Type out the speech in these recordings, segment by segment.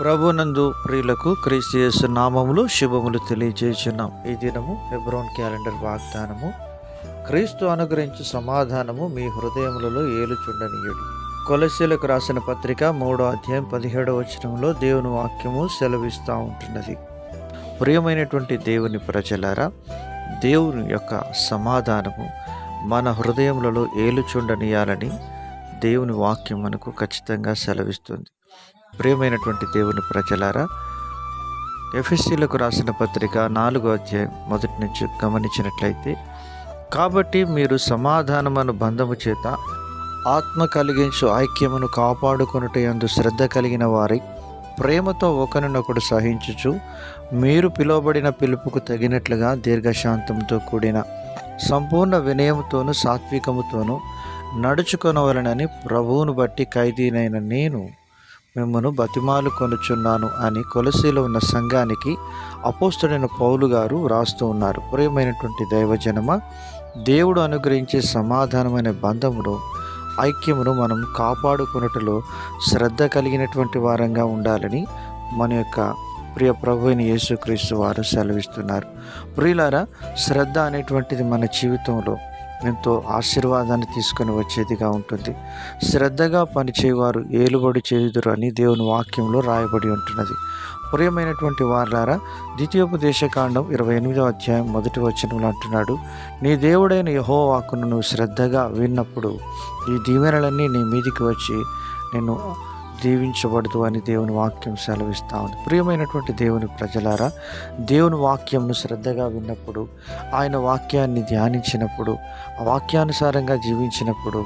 ప్రభునందు ప్రియులకు క్రీస్తు యేసు నామములు శుభములు తెలియజేస్తున్నాం ఈ దినము హెబ్రోన్ క్యాలెండర్ వాగ్దానము క్రీస్తు అనుగ్రహించు సమాధానము మీ హృదయములలో ఏలుచుండనీయుడి. కొలసీలకు రాసిన పత్రిక మూడో అధ్యాయం పదిహేడవ వచనంలో దేవుని వాక్యము సెలవిస్తూ ఉంటున్నది. ప్రియమైనటువంటి దేవుని ప్రజలారా దేవుని యొక్క సమాధానము మన హృదయములలో ఏలుచుండనీయాలని దేవుని వాక్యం మనకు ఖచ్చితంగా సెలవిస్తుంది. ప్రియమైనటువంటి దేవుని ప్రజలారా ఎఫ్ఎస్సీలకు రాసిన పత్రిక నాలుగో అధ్యాయం మొదటి నుంచి గమనించినట్లయితే కాబట్టి మీరు సమాధానమును బంధము చేత ఆత్మ కలిగించు ఐక్యమును కాపాడుకొనుట యందు శ్రద్ధ కలిగిన వారి ప్రేమతో ఒకరినొకడు సహించుచు మీరు పిలువబడిన పిలుపుకు తగినట్లుగా దీర్ఘశాంతంతో కూడిన సంపూర్ణ వినయముతోనూ సాత్వికముతోనూ నడుచుకొనవలనని ప్రభువును బట్టి ఖైదీనైన నేను మిమ్మను బతిమాలు కొనుచున్నాను అని కొలసీలో ఉన్న సంఘానికి అపోస్తుడైన పౌలు గారు వ్రాస్తూ ఉన్నారు. ప్రియమైనటువంటి దైవజనమ దేవుడు అనుగ్రహించే సమాధానమైన బంధమును ఐక్యమును మనం కాపాడుకున్నట్లో శ్రద్ధ కలిగినటువంటి వారంగా ఉండాలని మన యొక్క ప్రియ ప్రభు అయిన యేసుక్రీస్తు వారు సెలవిస్తున్నారు. ప్రియులారా శ్రద్ధ అనేటువంటిది మన జీవితంలో ఎంతో ఆశీర్వాదాన్ని తీసుకొని వచ్చేదిగా ఉంటుంది. శ్రద్ధగా పనిచేయవారు ఏలుబడి చేయుదురు అని దేవుని వాక్యంలో రాయబడి ఉంటున్నది. ప్రియమైనటువంటి వారులారా ద్వితీయోపదేశకాండం ఇరవై ఎనిమిదో అధ్యాయం మొదటి వచనంలో అంటున్నాడు నీ దేవుడైన యహో వాక్కును నువ్వు శ్రద్ధగా విన్నప్పుడు ఈ దీవెనలన్నీ నీ మీదికి వచ్చి నేను దీవించబడదు అని దేవుని వాక్యం సెలవిస్తా ఉంది. ప్రియమైనటువంటి దేవుని ప్రజలారా దేవుని వాక్యంను శ్రద్ధగా విన్నప్పుడు ఆయన వాక్యాన్ని ధ్యానించినప్పుడు ఆ వాక్యానుసారంగా జీవించినప్పుడు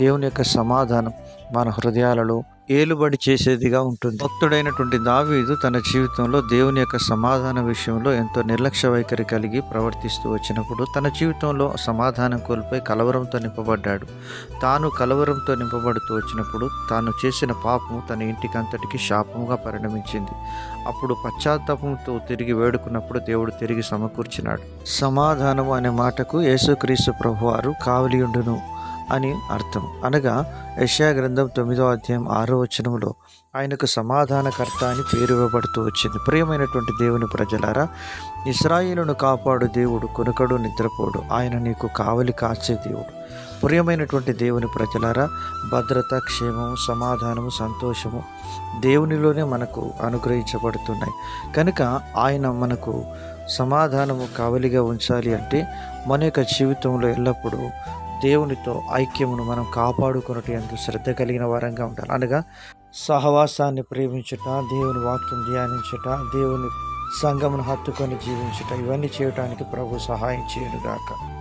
దేవుని యొక్క సమాధానం మన హృదయాలలో ఏలుబడి చేసేదిగా ఉంటుంది. భక్తుడైనటువంటి దావీదు తన జీవితంలో దేవుని యొక్క సమాధాన విషయంలో ఎంతో నిర్లక్ష్య వైఖరి కలిగి ప్రవర్తిస్తూ వచ్చినప్పుడు తన జీవితంలో సమాధానం కోల్పోయి కలవరంతో నింపబడ్డాడు. తాను కలవరంతో నింపబడుతూ వచ్చినప్పుడు తాను చేసిన పాపము తన ఇంటికి అంతటికి శాపముగా పరిణమించింది. అప్పుడు పశ్చాత్తాపంతో తిరిగి వేడుకున్నప్పుడు దేవుడు తిరిగి సమకూర్చినాడు. సమాధానము అనే మాటకు యేసుక్రీస్తు ప్రభువారు కావలియుండును. అని అర్థం. అనగా యశా గ్రంథం తొమ్మిదో అధ్యాయం ఆరో వచనంలో ఆయనకు సమాధానకర్త అని పేరు ఇవ్వబడుతూ వచ్చింది. ప్రియమైనటువంటి దేవుని ప్రజలారా ఇస్రాయిలను కాపాడు దేవుడు కొనుకడు నిద్రపోడు. ఆయన నీకు కావలి కాచే దేవుడు. ప్రియమైనటువంటి దేవుని ప్రజలారా భద్రత క్షేమము సమాధానము సంతోషము దేవునిలోనే మనకు అనుగ్రహించబడుతున్నాయి. కనుక ఆయన మనకు సమాధానము కావలిగా ఉంచాలి అంటే మన యొక్క జీవితంలో ఎల్లప్పుడూ దేవునితో ఐక్యమును మనం కాపాడుకున్నట్టు ఎందుకు శ్రద్ధ కలిగిన వారంగా ఉండాలి అనగా సహవాసాన్ని ప్రేమించుట దేవుని వాక్యం ధ్యానించుట దేవుని సంగమును హత్తుకొని జీవించుట ఇవన్నీ చేయటానికి ప్రభు సహాయం చేయనుగాక.